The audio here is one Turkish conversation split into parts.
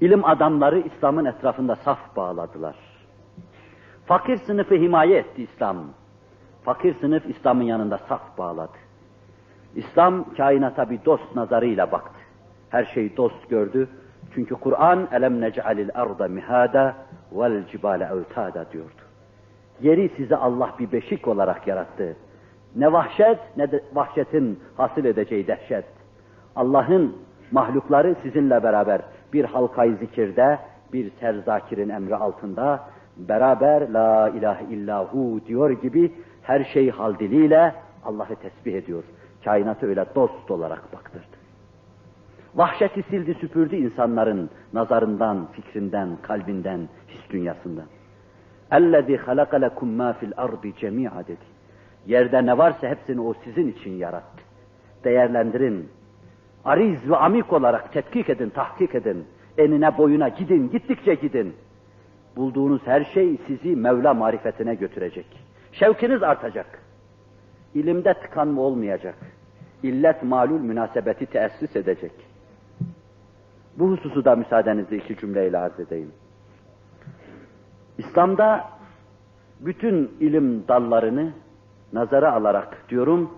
İlim adamları İslam'ın etrafında saf bağladılar. Fakir sınıfı himaye etti İslam. Fakir sınıf İslam'ın yanında saf bağladı. İslam kainata bir dost nazarıyla baktı. Her şeyi dost gördü. Çünkü Kur'an elem nec'alil arda mihada vel cibale evtada diyordu. Yeri size Allah bir beşik olarak yarattı. Ne vahşet ne de vahşetin hasıl edeceği dehşet. Allah'ın mahlukları sizinle beraber bir halkayı zikirde, bir serzakirin emri altında beraber la ilahe illahu diyor gibi her şey hal diliyle Allah'ı tesbih ediyor. Kainatı öyle dost olarak baktırdı. Vahşeti sildi süpürdü insanların nazarından, fikrinden, kalbinden, his dünyasından. اَلَّذ۪ي خَلَقَ لَكُمْ مَا فِي الْأَرْضِ جَمِيعًا dedi. Yerde ne varsa hepsini o sizin için yarattı. Değerlendirin. Ariz ve amik olarak tetkik edin, tahkik edin. Enine boyuna gidin, gittikçe gidin. Bulduğunuz her şey sizi Mevla marifetine götürecek. Şevkiniz artacak. İlimde tıkanma olmayacak. İllet malul münasebeti teessüs edecek. Bu hususu da müsaadenizle iki cümleyle arz edeyim. İslam'da bütün ilim dallarını nazara alarak diyorum,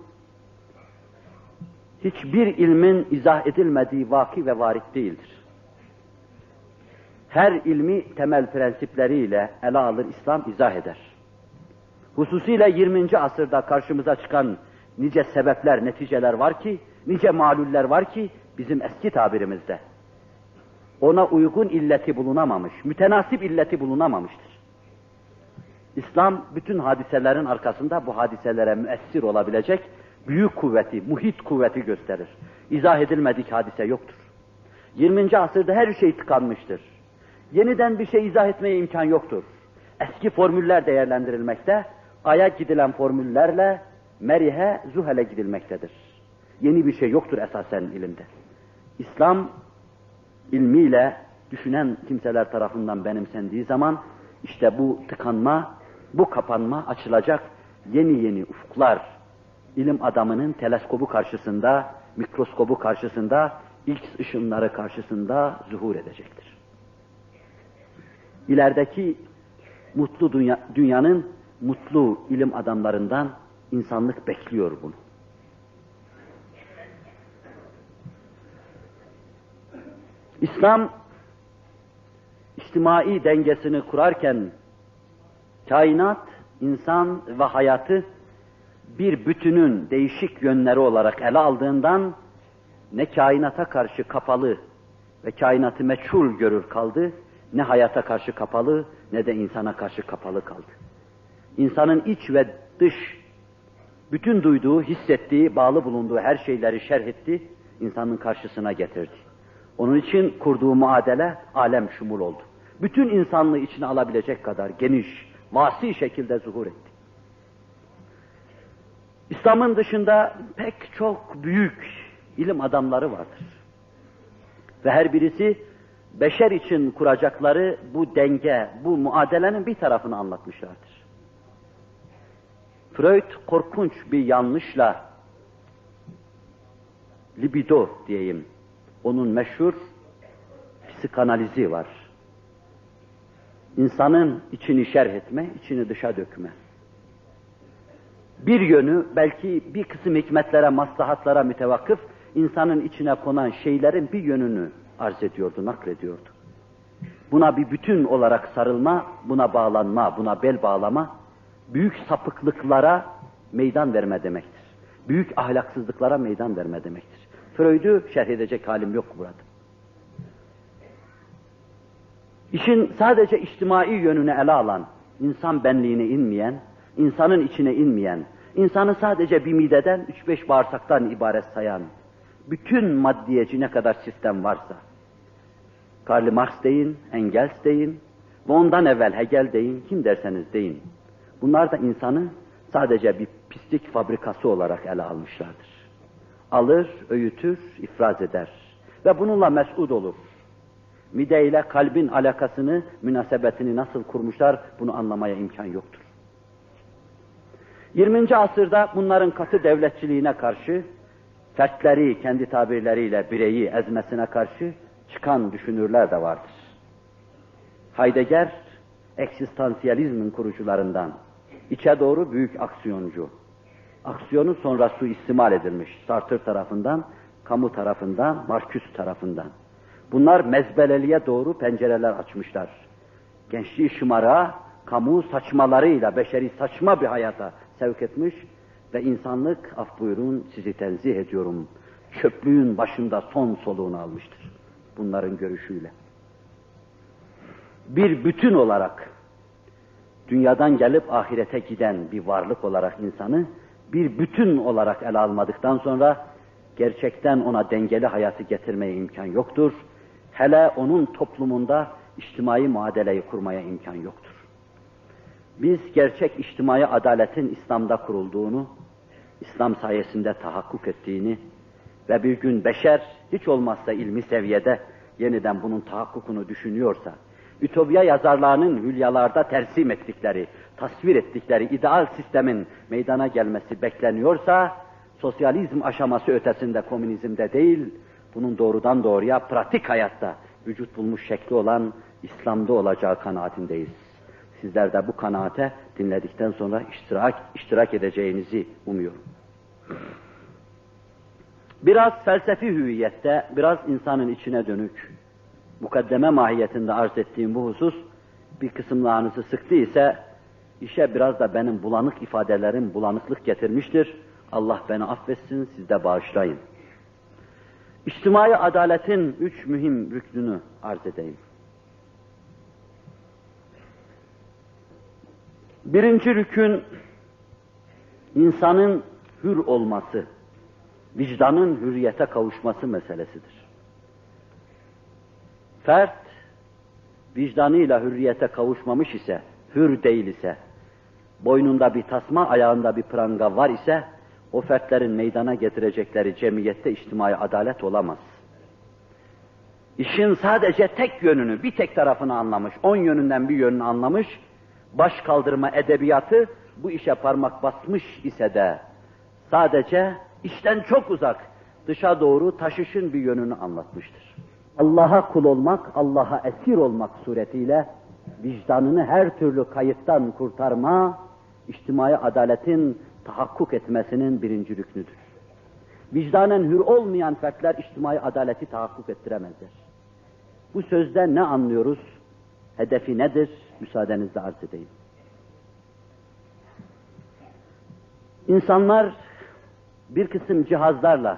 hiçbir ilmin izah edilmediği vaki ve varit değildir. Her ilmi temel prensipleriyle ele alır İslam izah eder. Hususiyle 20. asırda karşımıza çıkan nice sebepler, neticeler var ki, nice maluller var ki bizim eski tabirimizde ona uygun illeti bulunamamış, mütenasip illeti bulunamamıştır. İslam bütün hadiselerin arkasında bu hadiselere müessir olabilecek büyük kuvveti, muhit kuvveti gösterir. İzah edilmedik hadise yoktur. 20. asırda her şey tıkanmıştır. Yeniden bir şey izah etmeye imkan yoktur. Eski formüller değerlendirilmekte, aya gidilen formüllerle Merih'e, Zuhel'e gidilmektedir. Yeni bir şey yoktur esasen ilimde. İslam ilmiyle düşünen kimseler tarafından benimsendiği zaman işte bu tıkanma, bu kapanma açılacak yeni yeni ufuklar ilim adamının teleskobu karşısında, mikroskobu karşısında, X ışınları karşısında zuhur edecektir. İlerideki mutlu dünya, dünyanın mutlu ilim adamlarından insanlık bekliyor bunu. İslam içtimai dengesini kurarken kainat, insan ve hayatı bir bütünün değişik yönleri olarak ele aldığından ne kainata karşı kapalı ve kainatı meçhul görür kaldı, ne hayata karşı kapalı ne de insana karşı kapalı kaldı. İnsanın iç ve dış bütün duyduğu, hissettiği, bağlı bulunduğu her şeyleri şerh etti, insanın karşısına getirdi. Onun için kurduğu muadele alem şumul oldu. Bütün insanlığı içine alabilecek kadar geniş, vasi şekilde zuhur etti. İslam'ın dışında pek çok büyük ilim adamları vardır. Ve her birisi beşer için kuracakları bu denge, bu muadelenin bir tarafını anlatmışlardır. Freud korkunç bir yanlışla libido diyeyim, onun meşhur psikanalizi var. İnsanın içini şerh etme, içini dışa dökme. Bir yönü belki bir kısım hikmetlere, maslahatlara mütevakkıf insanın içine konan şeylerin bir yönünü arz ediyordu, naklediyordu. Buna bir bütün olarak sarılma, buna bağlanma, buna bel bağlama, büyük sapıklıklara meydan verme demektir. Büyük ahlaksızlıklara meydan verme demektir. Freud'u şerh edecek halim yok burada. İşin sadece içtimai yönünü ele alan, insan benliğine inmeyen, insanın içine inmeyen, insanı sadece bir mideden, üç beş bağırsaktan ibaret sayan, bütün maddiyeci ne kadar sistem varsa, Karl Marx deyin, Engels deyin, ve ondan evvel Hegel deyin, kim derseniz deyin. Bunlar da insanı sadece bir pislik fabrikası olarak ele almışlardır alır, öğütür, ifraz eder. Ve bununla mes'ud olur. Mide ile kalbin alakasını, münasebetini nasıl kurmuşlar bunu anlamaya imkan yoktur. 20. asırda bunların katı devletçiliğine karşı, fertleri kendi tabirleriyle bireyi ezmesine karşı çıkan düşünürler de vardır. Heidegger, eksistansiyalizmin kurucularından, içe doğru büyük aksiyoncu. Aksiyonu sonra su istimal edilmiş Sartre tarafından, kamu tarafından, Marcuse tarafından. Bunlar mezbeleliğe doğru pencereler açmışlar. Gençliği şımara, kamu saçmalarıyla beşeri saçma bir hayata sevk etmiş ve insanlık, af buyurun sizi tenzih ediyorum, çöplüğün başında son soluğunu almıştır. Bunların görüşüyle. Bir bütün olarak dünyadan gelip ahirete giden bir varlık olarak insanı bir bütün olarak ele almadıktan sonra gerçekten ona dengeli hayatı getirmeye imkan yoktur. Hele onun toplumunda içtimai muadeleyi kurmaya imkan yoktur. Biz gerçek içtimai adaletin İslam'da kurulduğunu, İslam sayesinde tahakkuk ettiğini ve bir gün beşer hiç olmazsa ilmi seviyede yeniden bunun tahakkukunu düşünüyorsa, Ütopya yazarlarının hülyalarda tersim ettikleri, tasvir ettikleri ideal sistemin meydana gelmesi bekleniyorsa, sosyalizm aşaması ötesinde komünizmde değil, bunun doğrudan doğruya pratik hayatta vücut bulmuş şekli olan İslam'da olacağı kanaatindeyiz. Sizler de bu kanaate dinledikten sonra iştirak, iştirak edeceğinizi umuyorum. Biraz felsefi hüviyette, biraz insanın içine dönük, mukaddeme mahiyetinde arz ettiğim bu husus, bir kısımlarınızı sıktı ise, işe biraz da benim bulanık ifadelerim bulanıklık getirmiştir. Allah beni affetsin, siz de bağışlayın. İçtimai adaletin üç mühim rüknünü arz edeyim. Birinci rükün, insanın hür olması, vicdanın hürriyete kavuşması meselesidir. Fert, vicdanıyla hürriyete kavuşmamış ise, hür değil ise, boynunda bir tasma, ayağında bir pranga var ise, o fertlerin meydana getirecekleri cemiyette içtimai adalet olamaz. İşin sadece tek yönünü, bir tek tarafını anlamış, on yönünden bir yönünü anlamış, baş kaldırma edebiyatı bu işe parmak basmış ise de sadece işten çok uzak, dışa doğru taşışın bir yönünü anlatmıştır. Allah'a kul olmak, Allah'a esir olmak suretiyle vicdanını her türlü kayıttan kurtarma, içtimai adaletin tahakkuk etmesinin birinci rüknüdür. Vicdanen hür olmayan fertler içtimai adaleti tahakkuk ettiremezler. Bu sözde ne anlıyoruz? Hedefi nedir? Müsaadenizle arz edeyim. İnsanlar bir kısım cihazlarla,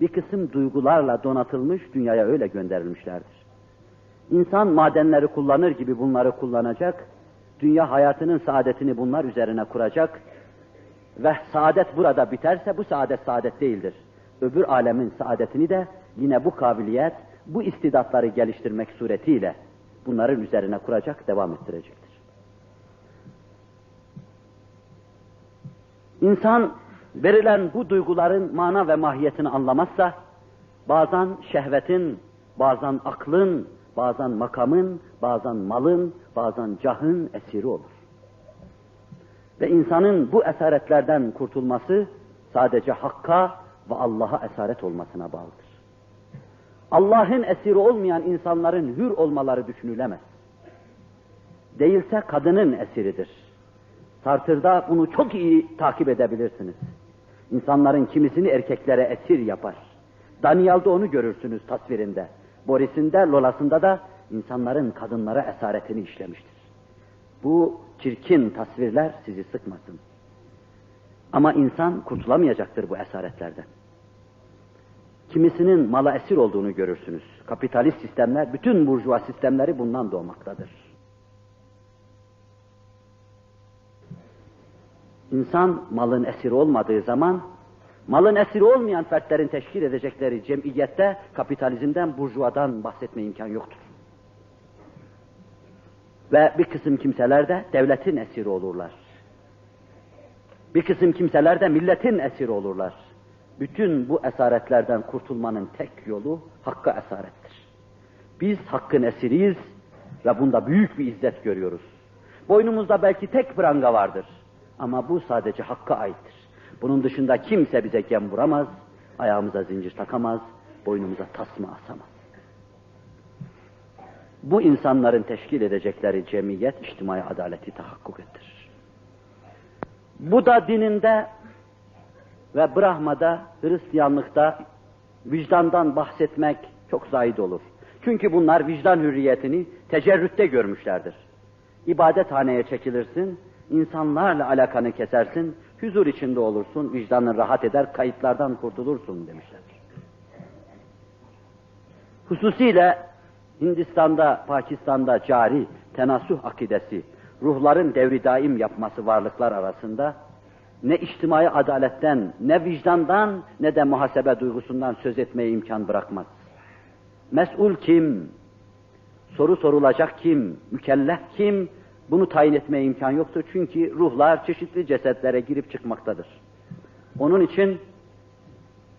bir kısım duygularla donatılmış dünyaya öyle gönderilmişlerdir. İnsan madenleri kullanır gibi bunları kullanacak, dünya hayatının saadetini bunlar üzerine kuracak ve saadet burada biterse bu saadet saadet değildir. Öbür alemin saadetini de yine bu kabiliyet, bu istidatları geliştirmek suretiyle bunların üzerine kuracak, devam ettirecektir. İnsan verilen bu duyguların mana ve mahiyetini anlamazsa, bazen şehvetin, bazen aklın, bazen makamın, bazen malın, bazen cahın esiri olur. Ve insanın bu esaretlerden kurtulması sadece Hakk'a ve Allah'a esaret olmasına bağlıdır. Allah'ın esiri olmayan insanların hür olmaları düşünülemez. Değilse kadının esiridir. Sartır'da bunu çok iyi takip edebilirsiniz. İnsanların kimisini erkeklere esir yapar. Daniel'de onu görürsünüz tasvirinde. Boris'inde, Lola'sında da insanların kadınlara esaretini işlemiştir. Bu çirkin tasvirler sizi sıkmasın. Ama insan kurtulamayacaktır bu esaretlerden. Kimisinin mala esir olduğunu görürsünüz. Kapitalist sistemler, bütün burjuva sistemleri bundan doğmaktadır. İnsan malın esiri olmadığı zaman, malın esiri olmayan fertlerin teşkil edecekleri cemiyette kapitalizmden, burjuvadan bahsetme imkan yoktur. Ve bir kısım kimseler de devletin esiri olurlar. Bir kısım kimseler de milletin esiri olurlar. Bütün bu esaretlerden kurtulmanın tek yolu Hakk'a esarettir. Biz Hakk'ın esiriyiz ve bunda büyük bir izzet görüyoruz. Boynumuzda belki tek pranga vardır. Ama bu sadece Hakk'a aittir. Bunun dışında kimse bize gem vuramaz, ayağımıza zincir takamaz, boynumuza tasma asamaz. bu insanların teşkil edecekleri cemiyet, içtimai adaleti tahakkuk ettirir. Bu da dininde ve Brahma'da, Hristiyanlıkta vicdandan bahsetmek çok zahid olur. Çünkü bunlar vicdan hürriyetini tecerrütte görmüşlerdir. İbadethaneye çekilirsin, insanlarla alakanı kesersin, huzur içinde olursun, vicdanın rahat eder, kayıtlardan kurtulursun demişler. Hususiyle Hindistan'da, Pakistan'da cari tenasuh akidesi, ruhların devri daim yapması varlıklar arasında ne içtimai adaletten, ne vicdandan, ne de muhasebe duygusundan söz etmeye imkan bırakmaz. Mes'ul kim? Soru sorulacak kim? Mükellef kim? Bunu tayin etmeye imkan yoktur çünkü ruhlar çeşitli cesetlere girip çıkmaktadır. Onun için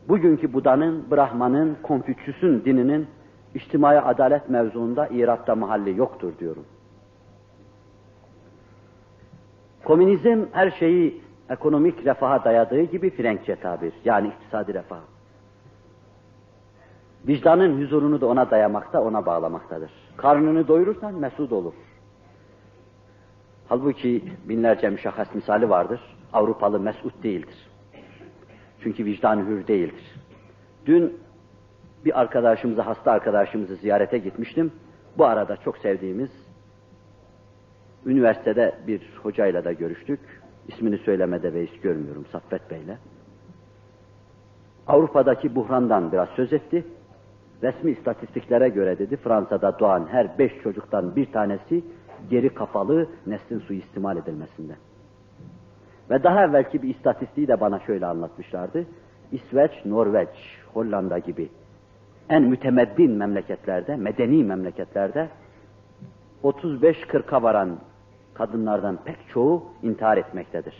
bugünkü Buda'nın, Brahman'ın, Konfüçyüs'ün dininin içtimai adalet mevzuunda iratta mahalli yoktur diyorum. Komünizm her şeyi ekonomik refaha dayadığı gibi Frenkçe tabir, yani iktisadi refah. Vicdanın huzurunu da ona dayamakta, ona bağlamaktadır. Karnını doyurursan mesut olur. Halbuki binlerce müşahhas misali vardır. Avrupalı mesut değildir. Çünkü vicdan hür değildir. Dün bir arkadaşımızı, hasta arkadaşımızı ziyarete gitmiştim. Bu arada çok sevdiğimiz üniversitede bir hocayla da görüştük. İsmini söylemede beis görmüyorum Saffet Bey'le. Avrupa'daki buhrandan biraz söz etti. Resmi istatistiklere göre dedi Fransa'da doğan her beş çocuktan bir tanesi geri kafalı neslin suistimal edilmesinde. Ve daha evvelki bir istatistiği de bana şöyle anlatmışlardı. İsveç, Norveç, Hollanda gibi en mütemeddin memleketlerde, medeni memleketlerde 35-40'a varan kadınlardan pek çoğu intihar etmektedir.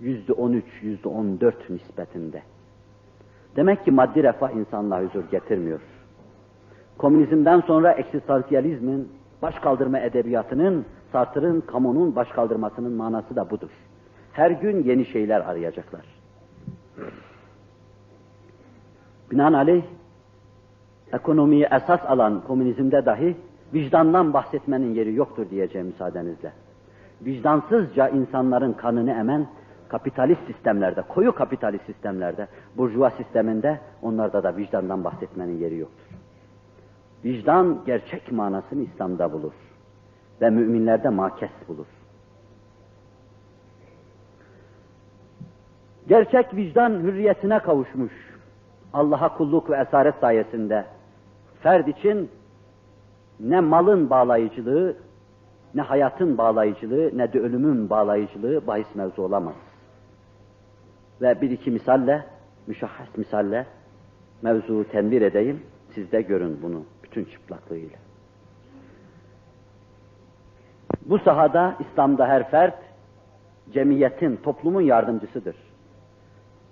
Yüzde 13, yüzde 14 nispetinde. Demek ki maddi refah insanlığa huzur getirmiyor. Komünizmden sonra eksistansiyalizmin, baş kaldırma edebiyatının, Sartre'ın, kamunun baş kaldırmasının manası da budur. Her gün yeni şeyler arayacaklar. Binaenaleyh, ekonomiyi esas alan komünizmde dahi vicdandan bahsetmenin yeri yoktur diyeceğim müsaadenizle. Vicdansızca insanların kanını emen kapitalist sistemlerde, koyu kapitalist sistemlerde, burjuva sisteminde onlarda da vicdandan bahsetmenin yeri yoktur. Vicdan gerçek manasını İslam'da bulur ve müminlerde makes bulur. Gerçek vicdan hürriyetine kavuşmuş. Allah'a kulluk ve esaret sayesinde ferd için ne malın bağlayıcılığı, ne hayatın bağlayıcılığı, ne de ölümün bağlayıcılığı bahis mevzu olamaz. Ve bir iki misalle, müşahhas misalle mevzuu tenbir edeyim, siz de görün bunu bütün çıplaklığıyla. Bu sahada İslam'da her fert cemiyetin, toplumun yardımcısıdır.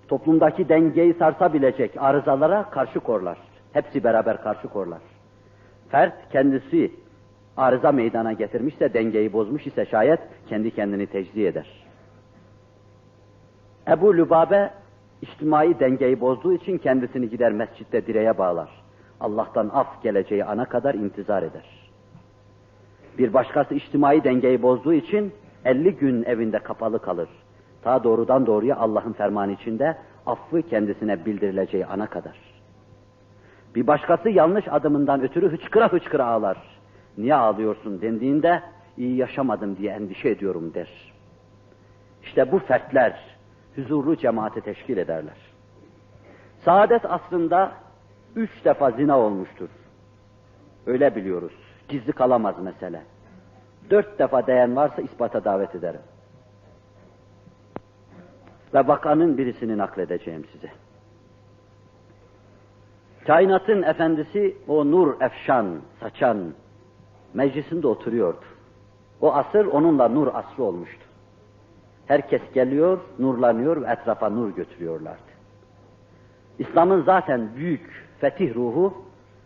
Toplumdaki dengeyi sarsabilecek arızalara karşı korlar. Hepsi beraber karşı korlar. Fert kendisi arıza meydana getirmişse, dengeyi bozmuş ise şayet kendi kendini tecziye eder. Ebu Lübabe içtimai dengeyi bozduğu için kendisini gider mescitte direğe bağlar. Allah'tan af geleceği ana kadar intizar eder. Bir başkası içtimai dengeyi bozduğu için 50 gün evinde kapalı kalır. Ta doğrudan doğruya Allah'ın fermanı içinde affı kendisine bildirileceği ana kadar. Bir başkası yanlış adımından ötürü hıçkıra hıçkıra ağlar. Niye ağlıyorsun dendiğinde iyi yaşamadım diye endişe ediyorum der. İşte bu fertler huzurlu cemaati teşkil ederler. Saadet aslında üç defa zina olmuştur. Öyle biliyoruz. Gizli kalamaz mesele. Dört defa değen varsa ispata davet ederim. Ve vakanın birisini nakledeceğim size. Kainatın efendisi o nur efşan, saçan meclisinde oturuyordu. O asır onunla nur asrı olmuştu. Herkes geliyor, nurlanıyor ve etrafa nur götürüyorlardı. İslam'ın zaten büyük fetih ruhu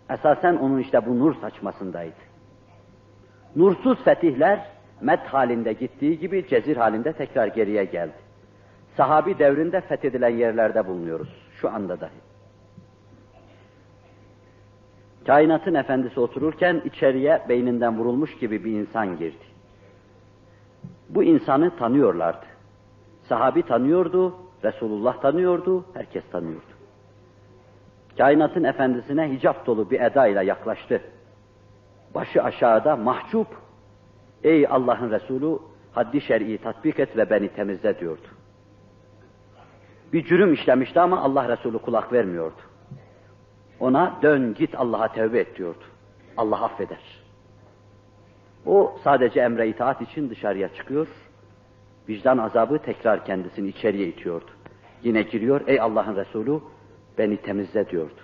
esasen onun işte bu nur saçmasındaydı. Nursuz fetihler met halinde gittiği gibi cezir halinde tekrar geriye geldi. Sahabi devrinde fethedilen yerlerde bulunuyoruz şu anda dahi. Kainatın efendisi otururken içeriye beyninden vurulmuş gibi bir insan girdi. Bu insanı tanıyorlardı. Sahabi tanıyordu, Resulullah tanıyordu, herkes tanıyordu. Kainatın efendisine hicap dolu bir eda ile yaklaştı. Başı aşağıda mahcup, ey Allah'ın Resulü haddi şer'i tatbik et ve beni temizle diyordu. Bir cürüm işlemişti ama Allah Resulü kulak vermiyordu. Ona dön git Allah'a tevbe et diyordu. Allah affeder. O sadece emre itaat için dışarıya çıkıyor. Vicdan azabı tekrar kendisini içeriye itiyordu. Yine giriyor, ey Allah'ın Resulü beni temizle diyordu.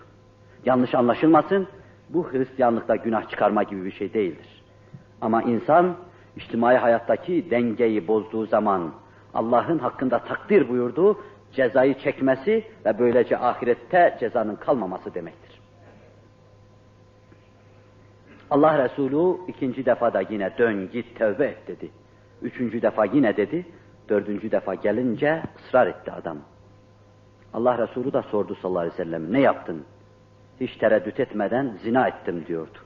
Yanlış anlaşılmasın, bu Hristiyanlıkta günah çıkarma gibi bir şey değildir. Ama insan, içtimai hayattaki dengeyi bozduğu zaman, Allah'ın hakkında takdir buyurduğu cezayı çekmesi ve böylece ahirette cezanın kalmaması demektir. Allah Resulü ikinci defa da yine dön git tövbe et dedi. Üçüncü defa yine dedi. Dördüncü defa gelince ısrar etti adam. Allah Resulü da sordu sallallahu aleyhi ve sellem ne yaptın? Hiç tereddüt etmeden zina ettim diyordu.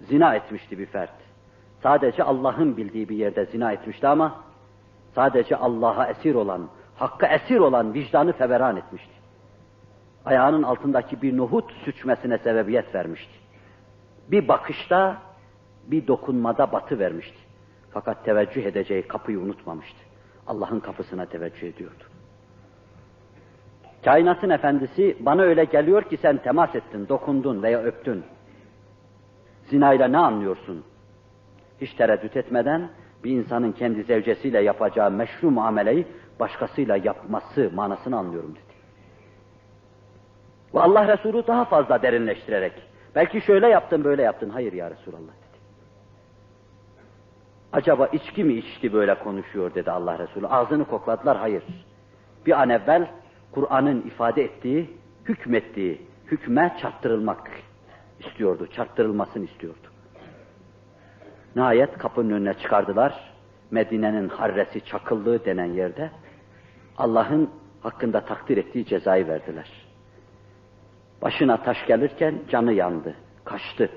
Zina etmişti bir fert. Sadece Allah'ın bildiği bir yerde zina etmişti ama sadece Allah'a esir olan, hakka esir olan vicdanı feveran etmişti. Ayağının altındaki bir nohut süçmesine sebebiyet vermişti. Bir bakışta, bir dokunmada batı vermişti. Fakat teveccüh edeceği kapıyı unutmamıştı. Allah'ın kapısına teveccüh ediyordu. Kainatın efendisi bana öyle geliyor ki sen temas ettin, dokundun veya öptün. Zinayla ne anlıyorsun? Hiç tereddüt etmeden bir insanın kendi zevcesiyle yapacağı meşru muameleyi başkasıyla yapması manasını anlıyorum dedi. Ve Allah Resulü daha fazla derinleştirerek, belki şöyle yaptın böyle yaptın, hayır ya Resulallah dedi. Acaba içki mi içti böyle konuşuyor dedi Allah Resulü. Ağzını kokladılar, hayır. Bir an evvel Kur'an'ın ifade ettiği, hükmettiği, hükme çarptırılmak istiyordu, çarptırılmasını istiyordu. Nihayet kapının önüne çıkardılar. Medine'nin harresi çakıllığı denen yerde Allah'ın hakkında takdir ettiği cezayı verdiler. Başına taş gelirken canı yandı, kaçtı.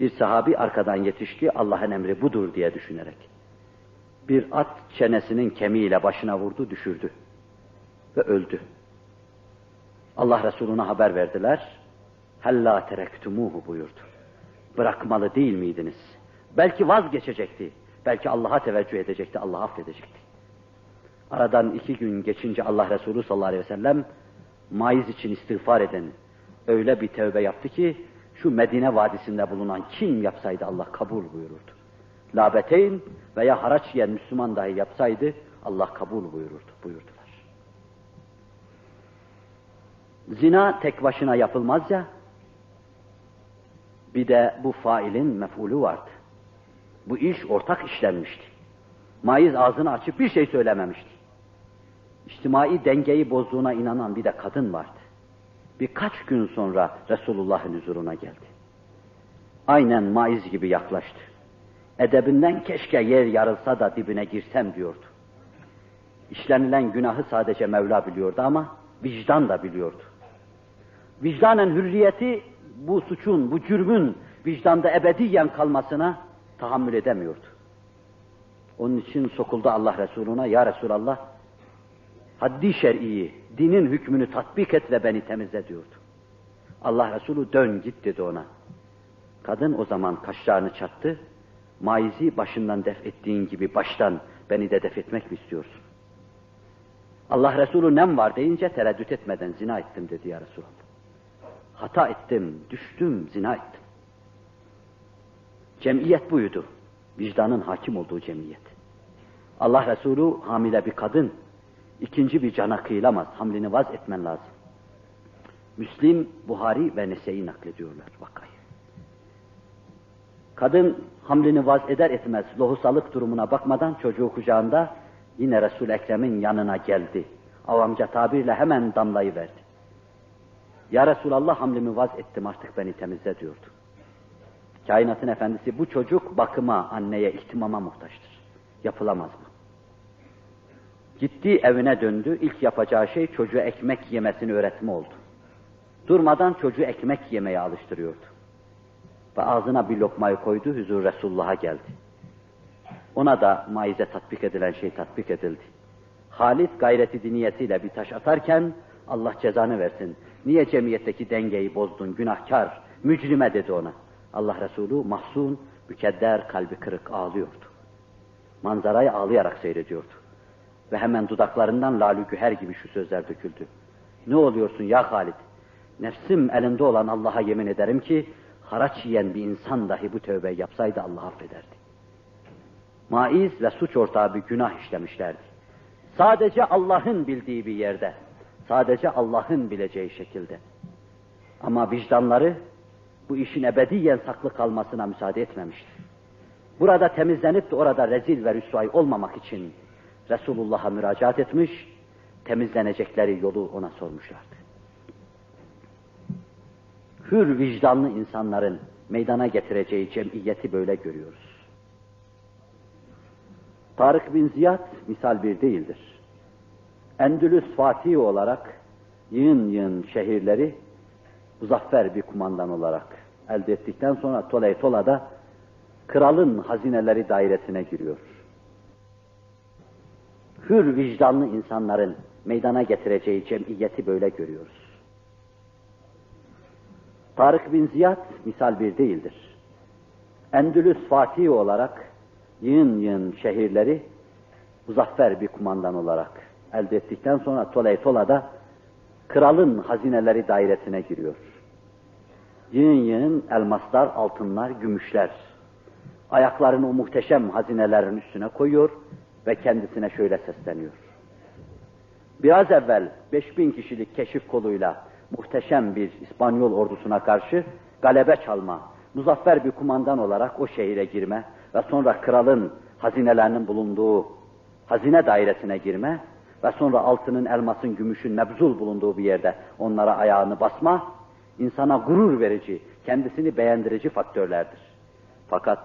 Bir sahabi arkadan yetişti, Allah'ın emri budur diye düşünerek. Bir at çenesinin kemiğiyle başına vurdu, düşürdü ve öldü. Allah Resulüne haber verdiler. Hella terektumuhu buyurdu. Bırakmalı değil miydiniz? Belki vazgeçecekti. Belki Allah'a teveccüh edecekti, Allah affedecekti. Aradan iki gün geçince Allah Resulü sallallahu aleyhi ve sellem maiz için istiğfar eden öyle bir tevbe yaptı ki şu Medine vadisinde bulunan kim yapsaydı Allah kabul buyururdu. Labeteyn veya haraç yiyen Müslüman dahi yapsaydı Allah kabul buyururdu, buyurdular. Zina tek başına yapılmaz ya, bir de bu failin mef'ulü vardı. Bu iş ortak işlenmişti. Maiz ağzını açıp bir şey söylememişti. İçtimai dengeyi bozduğuna inanan bir de kadın vardı. Birkaç gün sonra Resulullah'ın huzuruna geldi. Aynen maiz gibi yaklaştı. Edebinden keşke yer yarılsa da dibine girsem diyordu. İşlenilen günahı sadece Mevla biliyordu ama vicdan da biliyordu. Vicdanen hürriyeti bu suçun, bu cürmün vicdanda ebediyen kalmasına tahammül edemiyordu. Onun için sokuldu Allah Resuluna, Ya Resulallah, haddi şer'iyi, dinin hükmünü tatbik et ve beni temizle diyordu. Allah Resulü dön git dedi ona. Kadın o zaman kaşlarını çattı, maizi başından def ettiğin gibi baştan beni de def etmek mi istiyorsun? Allah Resulü nem var deyince tereddüt etmeden zina ettim dedi ya Resulallah. Hata ettim, düştüm, zina ettim. Cemiyet buydu. Vicdanın hakim olduğu cemiyet. Allah Resulü hamile bir kadın, ikinci bir cana kıyılamaz, hamlini vaz etmen lazım. Müslim, Buhari ve Nese'yi naklediyorlar vakayı. Kadın hamlini vaz eder etmez lohusalık durumuna bakmadan çocuğu kucağında yine Resul Ekrem'in yanına geldi. Avamca tabirle hemen damlayı verdi. Ya Resulallah hamlimi vaz ettim artık beni temizle diyordu. Kainatın efendisi bu çocuk bakıma, anneye, ihtimama muhtaçtır. Yapılamaz mı? Gitti evine döndü. İlk yapacağı şey çocuğa ekmek yemesini öğretme oldu. Durmadan çocuğu ekmek yemeye alıştırıyordu. Ve ağzına bir lokmayı koydu, huzur Resulullah'a geldi. Ona da maize tatbik edilen şey tatbik edildi. Halit gayreti diniyetiyle bir taş atarken Allah cezanı versin. Niye cemiyetteki dengeyi bozdun, günahkar, mücrime dedi ona. Allah Resulü mahzun, mükedder, kalbi kırık ağlıyordu. Manzarayı ağlayarak seyrediyordu. Ve hemen dudaklarından lalü güher gibi şu sözler döküldü. Ne oluyorsun ya Halit? Nefsim elinde olan Allah'a yemin ederim ki, haraç yiyen bir insan dahi bu tövbeyi yapsaydı Allah affederdi. Maiz ve suç ortağı bir günah işlemişlerdi. Sadece Allah'ın bildiği bir yerde, sadece Allah'ın bileceği şekilde. Ama vicdanları bu işin ebediyen saklı kalmasına müsaade etmemişti. Burada temizlenip de orada rezil ve rüsvay olmamak için Resulullah'a müracaat etmiş, temizlenecekleri yolu ona sormuşlardı. Hür vicdanlı insanların meydana getireceği cemiyeti böyle görüyoruz. Tarık bin Ziyad misal bir değildir. Endülüs Fatih olarak yığın yığın şehirleri muzaffer bir kumandan olarak elde ettikten sonra Tolay Tola'da kralın hazineleri dairesine giriyor. Hür vicdanlı insanların meydana getireceği cemiyeti böyle görüyoruz. Tarık bin Ziyad misal bir değildir. Endülüs Fatih olarak yığın yığın şehirleri muzaffer bir kumandan olarak elde ettikten sonra Tolay Tola'da kralın hazineleri dairesine giriyor. Yığın yığın elmaslar, altınlar, gümüşler. Ayaklarını o muhteşem hazinelerin üstüne koyuyor ve kendisine şöyle sesleniyor. Biraz evvel 5000 kişilik keşif koluyla muhteşem bir İspanyol ordusuna karşı galebe çalma, muzaffer bir kumandan olarak o şehire girme ve sonra kralın hazinelerinin bulunduğu hazine dairesine girme ve sonra altının, elmasın, gümüşün mebzul bulunduğu bir yerde onlara ayağını basma, insana gurur verici, kendisini beğendirici faktörlerdir. Fakat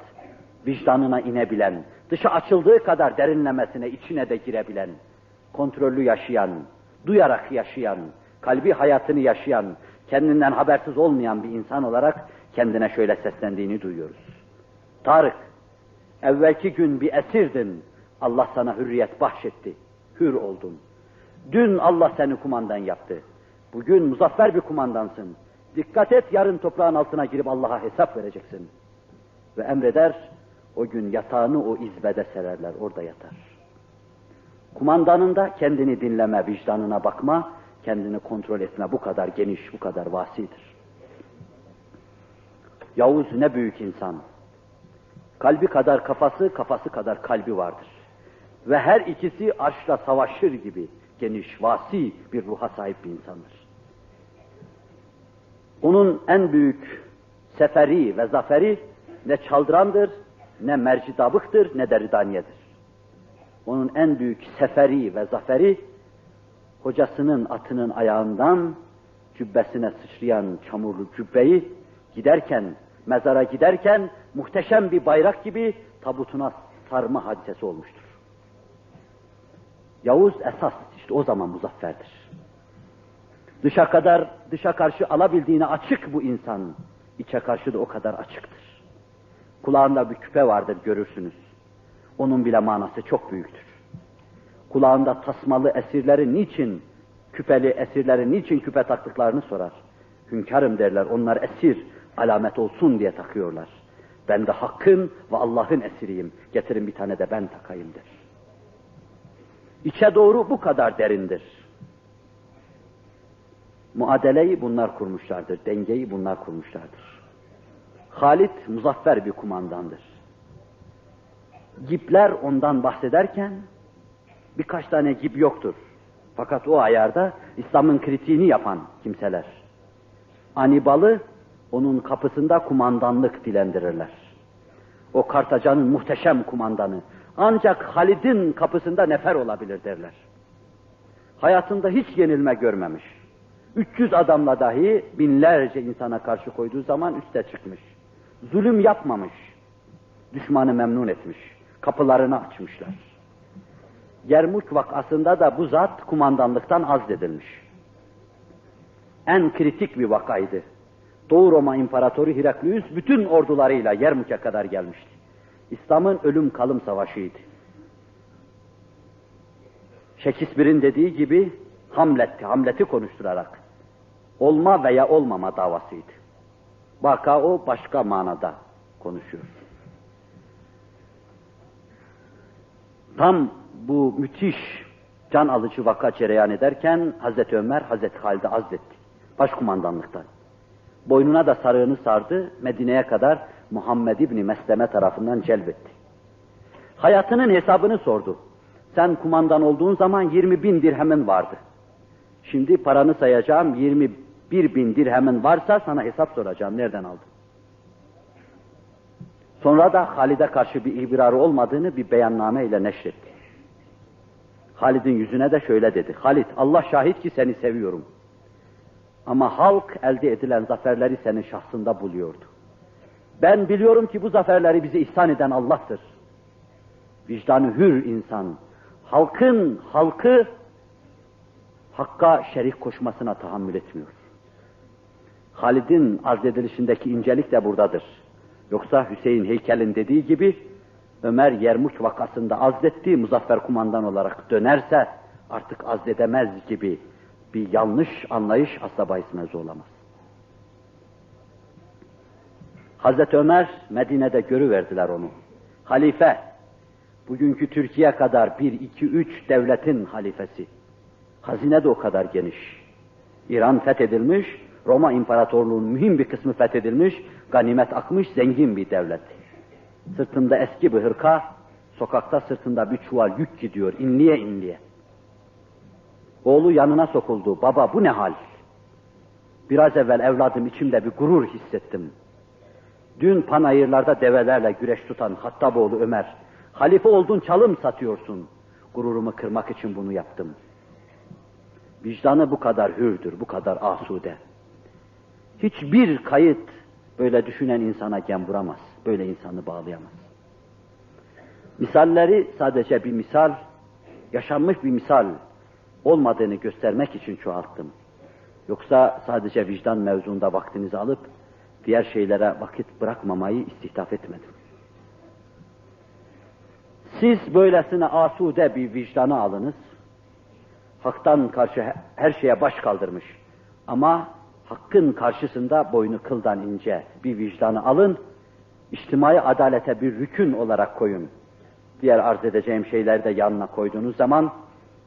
vicdanına inebilen, dışa açıldığı kadar derinlemesine içine de girebilen, kontrollü yaşayan, duyarak yaşayan, kalbi hayatını yaşayan, kendinden habersiz olmayan bir insan olarak kendine şöyle seslendiğini duyuyoruz. Tarık, evvelki gün bir esirdin, Allah sana hürriyet bahşetti, hür oldun. Dün Allah seni kumandan yaptı. Bugün muzaffer bir kumandansın. Dikkat et yarın toprağın altına girip Allah'a hesap vereceksin. Ve emreder, o gün yatağını o izbede sererler, orada yatar. Kumandanında kendini dinleme, vicdanına bakma, kendini kontrol etme bu kadar geniş, bu kadar vasidir. Yavuz ne büyük insan. Kalbi kadar kafası, kafası kadar kalbi vardır. Ve her ikisi arşla savaşır gibi geniş, vasi bir ruha sahip bir insandır. Onun en büyük seferi ve zaferi ne çaldırandır, ne mercidabıktır, ne de ridaniyedir. Onun en büyük seferi ve zaferi, hocasının atının ayağından cübbesine sıçrayan çamurlu cübbeyi giderken, mezara giderken muhteşem bir bayrak gibi tabutuna sarma hadisesi olmuştur. Yavuz esas işte o zaman muzafferdir. Dışa kadar, dışa karşı alabildiğine açık bu insan. içe karşı da o kadar açıktır. Kulağında bir küpe vardır görürsünüz. Onun bile manası çok büyüktür. Kulağında tasmalı esirleri niçin, küpeli esirleri niçin küpe taktıklarını sorar. Hünkârım derler, onlar esir, alamet olsun diye takıyorlar. Ben de hakkın ve Allah'ın esiriyim, getirin bir tane de ben takayım der. İçe doğru bu kadar derindir. Muadeleyi bunlar kurmuşlardır, dengeyi bunlar kurmuşlardır. Halit muzaffer bir kumandandır. Gipler ondan bahsederken birkaç tane gip yoktur. Fakat o ayarda İslam'ın kritiğini yapan kimseler. Anibal'ı onun kapısında kumandanlık dilendirirler. O Kartacan'ın muhteşem kumandanı. Ancak Halid'in kapısında nefer olabilir derler. Hayatında hiç yenilme görmemiş. 300 adamla dahi binlerce insana karşı koyduğu zaman üste çıkmış. Zulüm yapmamış. Düşmanı memnun etmiş. Kapılarını açmışlar. Yermuk vakasında da bu zat kumandanlıktan azledilmiş. en kritik bir vakaydı. Doğu Roma İmparatoru Heraklius bütün ordularıyla Yermuk'a kadar gelmişti. İslam'ın ölüm kalım savaşıydı. Shakespeare'in dediği gibi Hamlet'ti, Hamlet'i konuşturarak olma veya olmama davasıydı. Vaka o başka manada konuşuyor. Tam bu müthiş can alıcı vaka cereyan ederken Hazreti Ömer Hazreti Halid'e azletti. Başkumandanlıktan. Boynuna da sarığını sardı, Medine'ye kadar Muhammed İbni Mesleme tarafından celbetti. Hayatının hesabını sordu. Sen kumandan olduğun zaman 20 bin dirhemin vardı. Şimdi paranı sayacağım, 21 bin dirhemin varsa sana hesap soracağım, nereden aldın? Sonra da Halid'e karşı bir ibrarı olmadığını bir beyanname ile neşretti. Halid'in yüzüne de şöyle dedi. Halid, Allah şahit ki seni seviyorum. Ama halk elde edilen zaferleri senin şahsında buluyordu. Ben biliyorum ki bu zaferleri bize ihsan eden Allah'tır. Vicdanı hür insan, halkın halkı hakka şerik koşmasına tahammül etmiyor. Halid'in arz edilişindeki incelik de buradadır. Yoksa Hüseyin Heykel'in dediği gibi Ömer Yermuç vakasında azletti, muzaffer kumandan olarak dönerse artık azledemez gibi bir yanlış anlayış asla bahis mevzu olamaz. Hazreti Ömer Medine'de görüverdiler onu. Halife, bugünkü Türkiye kadar bir, iki, üç devletin halifesi. Hazine de o kadar geniş. İran fethedilmiş, Roma İmparatorluğu'nun mühim bir kısmı fethedilmiş, ganimet akmış, zengin bir devlet. Sırtında eski bir hırka, sokakta sırtında bir çuval yük gidiyor, inliye inliye. Oğlu yanına sokuldu, baba bu ne hal? Biraz evvel evladım içimde bir gurur hissettim. Dün panayırlarda develerle güreş tutan Hattaboğlu Ömer, halife oldun çalım satıyorsun. Gururumu kırmak için bunu yaptım. Vicdanı bu kadar hürdür, bu kadar asude. Hiçbir kayıt böyle düşünen insana gem vuramaz, böyle insanı bağlayamaz. Misalleri sadece bir misal, yaşanmış bir misal olmadığını göstermek için çoğalttım. Yoksa sadece vicdan mevzuunda vaktinizi alıp diğer şeylere vakit bırakmamayı istihdaf etmedim. Siz böylesine asude bir vicdanı alınız. Haktan karşı her şeye baş kaldırmış. Ama hakkın karşısında boynu kıldan ince bir vicdanı alın. İçtimai adalete bir rükün olarak koyun. Diğer arz edeceğim şeyleri de yanına koyduğunuz zaman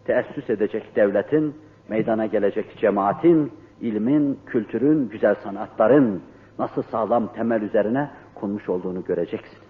teessüs edecek devletin, meydana gelecek cemaatin, ilmin, kültürün, güzel sanatların nasıl sağlam temel üzerine konmuş olduğunu göreceksiniz.